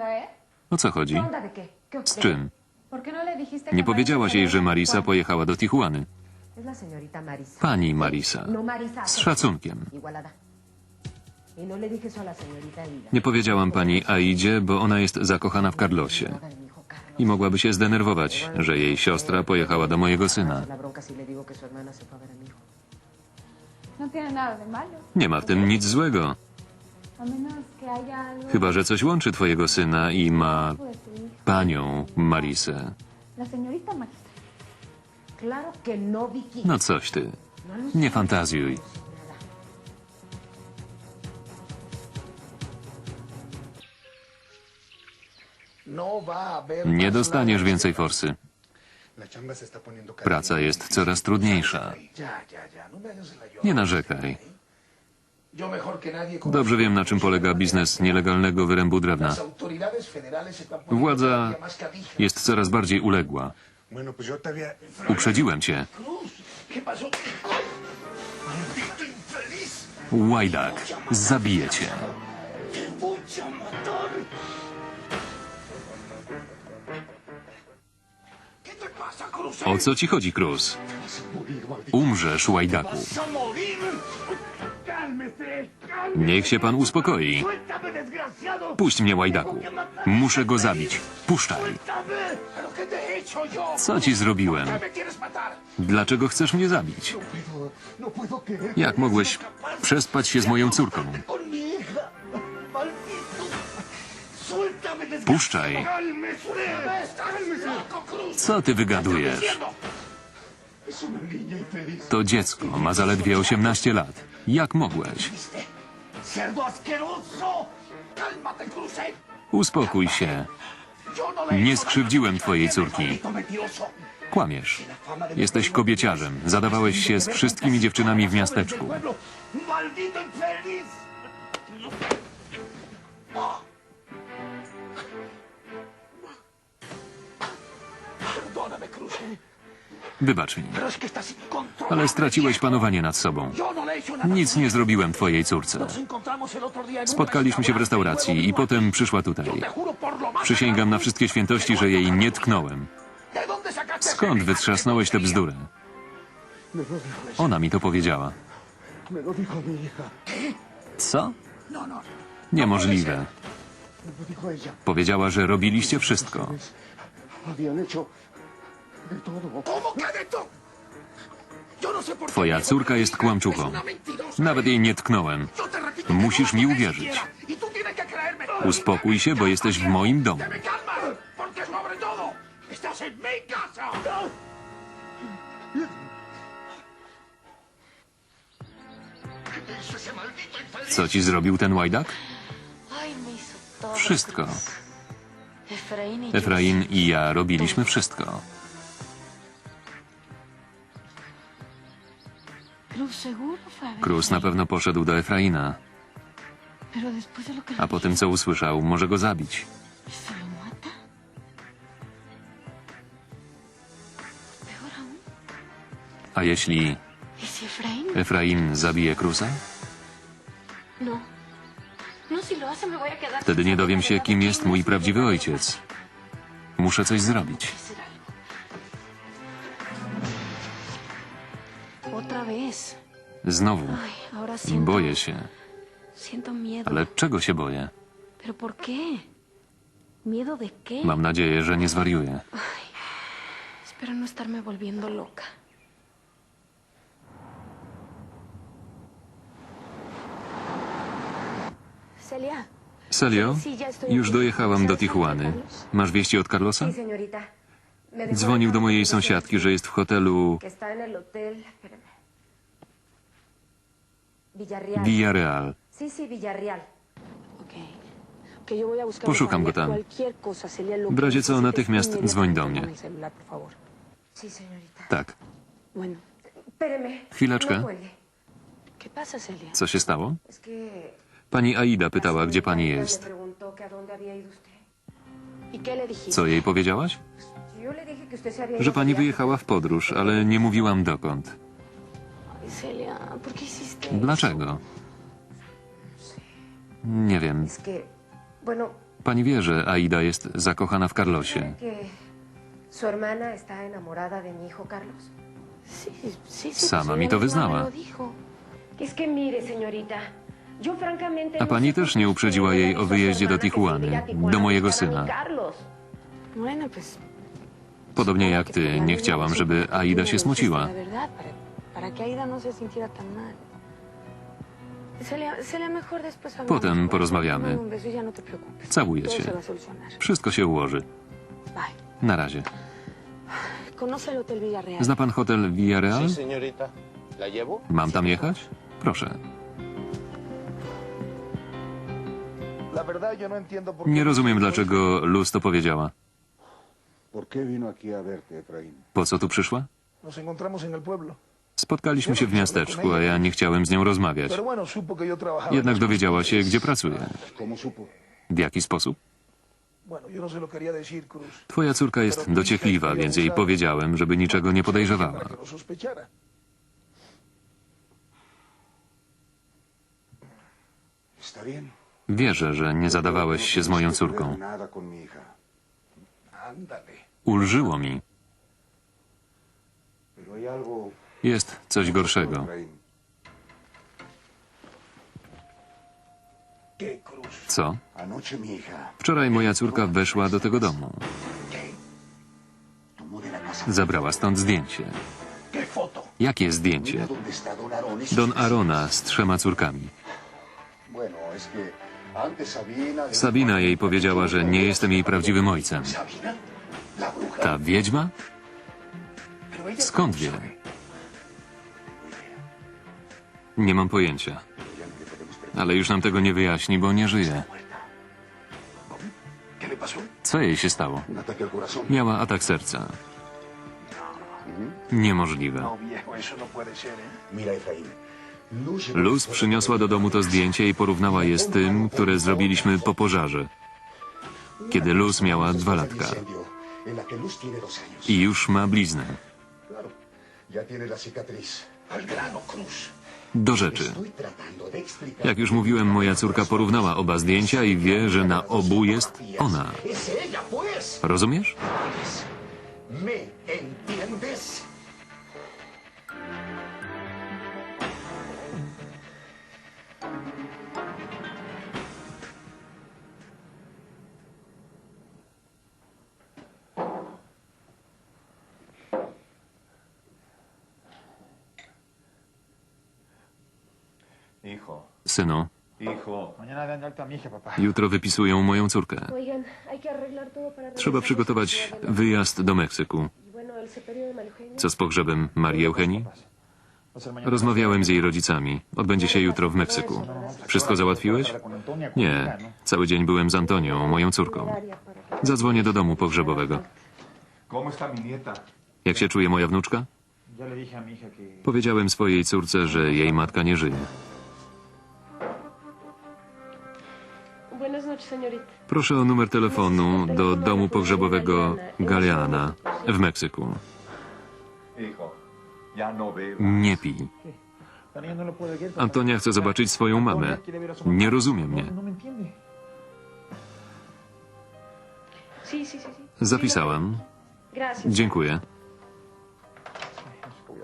eh? O co chodzi? ¿Qué onda de qué? ¿Qué o Z czym? ¿Por qué no Nie powiedziałaś jej, że Marisa pojechała do Tijuany. Pani Marisa. No Marisa. Z szacunkiem. Y no. Nie powiedziałam pani Aidzie, bo ona jest zakochana w Carlosie. I mogłaby się zdenerwować, że jej siostra pojechała do mojego syna. Nie ma w tym nic złego. Chyba, że coś łączy twojego syna i ma panią Marisę. No. No coś ty. Nie fantazjuj. No Nie dostaniesz więcej forsy. Praca jest coraz trudniejsza. Ya, ya, Dobrze wiem, na czym polega biznes nielegalnego wyrębu drewna. Władza jest coraz bardziej uległa. Uprzedziłem cię. Łajdak, zabiję cię. O co ci chodzi, Cruz? Umrzesz, łajdaku. Niech się pan uspokoi. Puść mnie, łajdaku. Muszę go zabić. Puszczaj. Co ci zrobiłem? Dlaczego chcesz mnie zabić? Jak mogłeś przespać się z moją córką? Puszczaj. Co ty wygadujesz? To dziecko ma zaledwie 18 lat. Jak mogłeś? Uspokój się. Nie skrzywdziłem twojej córki. Kłamiesz. Jesteś kobieciarzem. Zadawałeś się z wszystkimi dziewczynami w miasteczku. Wybacz mi. Ale straciłeś panowanie nad sobą. No. Nic nie zrobiłem twojej córce. Spotkaliśmy się w restauracji i potem przyszła tutaj. Przysięgam na wszystkie świętości, że jej nie tknąłem. ¿De dónde sacaste Skąd wytrzasnąłeś tę bzdurę? Ona mi to powiedziała. Co? No, no. Niemożliwe. Ella. Powiedziała, że robiliście wszystko. Twoja córka jest kłamczuchą. Nawet jej nie tknąłem. Musisz mi uwierzyć. Uspokój się, bo jesteś w moim domu. Co ci zrobił ten łajdak? Wszystko. Efrain i ja robiliśmy wszystko. Cruz na pewno poszedł do Efraina, a po tym co usłyszał, może go zabić. A jeśli. Efrain zabije Cruza? Wtedy nie dowiem się, kim jest mój prawdziwy ojciec. Muszę coś zrobić. Znowu. Boję się. Ale czego się boję? Mam nadzieję, że nie zwariuję. Espero no estarme volviendo loca. Celia. Celio, już dojechałam do Tijuany. Masz wieści od Carlosa? Dzwonił do mojej sąsiadki, że jest w hotelu. Villarreal. Poszukam go tam. W razie co, natychmiast dzwoń do mnie. Tak. Chwileczkę. Co się stało? Pani Aida pytała, gdzie pani jest. Co jej powiedziałaś? Że pani wyjechała w podróż, ale nie mówiłam dokąd. Ay, Celia, ¿por qué hiciste Dlaczego? Nie wiem. Pani wie, że Aida jest zakochana w Carlosie. Sama mi to wyznała. A pani też nie uprzedziła jej o wyjeździe do Tijuany, do mojego syna. Podobnie jak ty, nie chciałam, żeby Aida się smuciła. Potem porozmawiamy. Całuję cię. Wszystko się ułoży. Na razie. Zna pan hotel Villarreal? Mam tam jechać? Proszę. No. Nie rozumiem, dlaczego Luz to powiedziała. Po co tu przyszła? Spotkaliśmy się w miasteczku, a ja nie chciałem z nią rozmawiać. Jednak dowiedziała się, gdzie pracuję. W jaki sposób? No. Twoja córka jest dociekliwa, więc jej powiedziałem, żeby niczego nie podejrzewała. Está bien. Wierzę, że nie zadawałeś się z moją No córką. Ulżyło mi. Jest coś gorszego. Co? Hija Wczoraj moja córka weszła do tego domu. Zabrała stąd zdjęcie. Jakie zdjęcie? Don Arona z trzema córkami. Sabina. Jej powiedziała, że nie jestem jej prawdziwym ojcem. Ta wiedźma? Skąd wie? Nie mam pojęcia. Ale już nam tego nie wyjaśni, bo nie żyje. Co jej się stało? Miała atak serca. Niemożliwe. Luz, przyniosła do domu to zdjęcie i porównała je z tym, które zrobiliśmy po pożarze, kiedy Luz miała dwa latka. I już ma bliznę. Do rzeczy. Jak już mówiłem, moja córka porównała oba zdjęcia i wie, że na obu jest ona. Rozumiesz? Papá. jutro wypisują moją córkę. Trzeba przygotować wyjazd do Meksyku. Y. Co z pogrzebem Marii Eugenii? Rozmawiałem z jej rodzicami. Odbędzie się jutro w Meksyku. Wszystko załatwiłeś? Nie. ¿no? Cały dzień byłem z Antonią, moją córką. Zadzwonię do domu pogrzebowego. Jak się czuje moja wnuczka? Powiedziałem swojej córce, że jej matka nie żyje. Proszę o numer telefonu do domu pogrzebowego Galeana w Meksyku. No. Nie pij. Antonia chce zobaczyć swoją mamę. Nie rozumie mnie. No, no. Gracias. Dziękuję.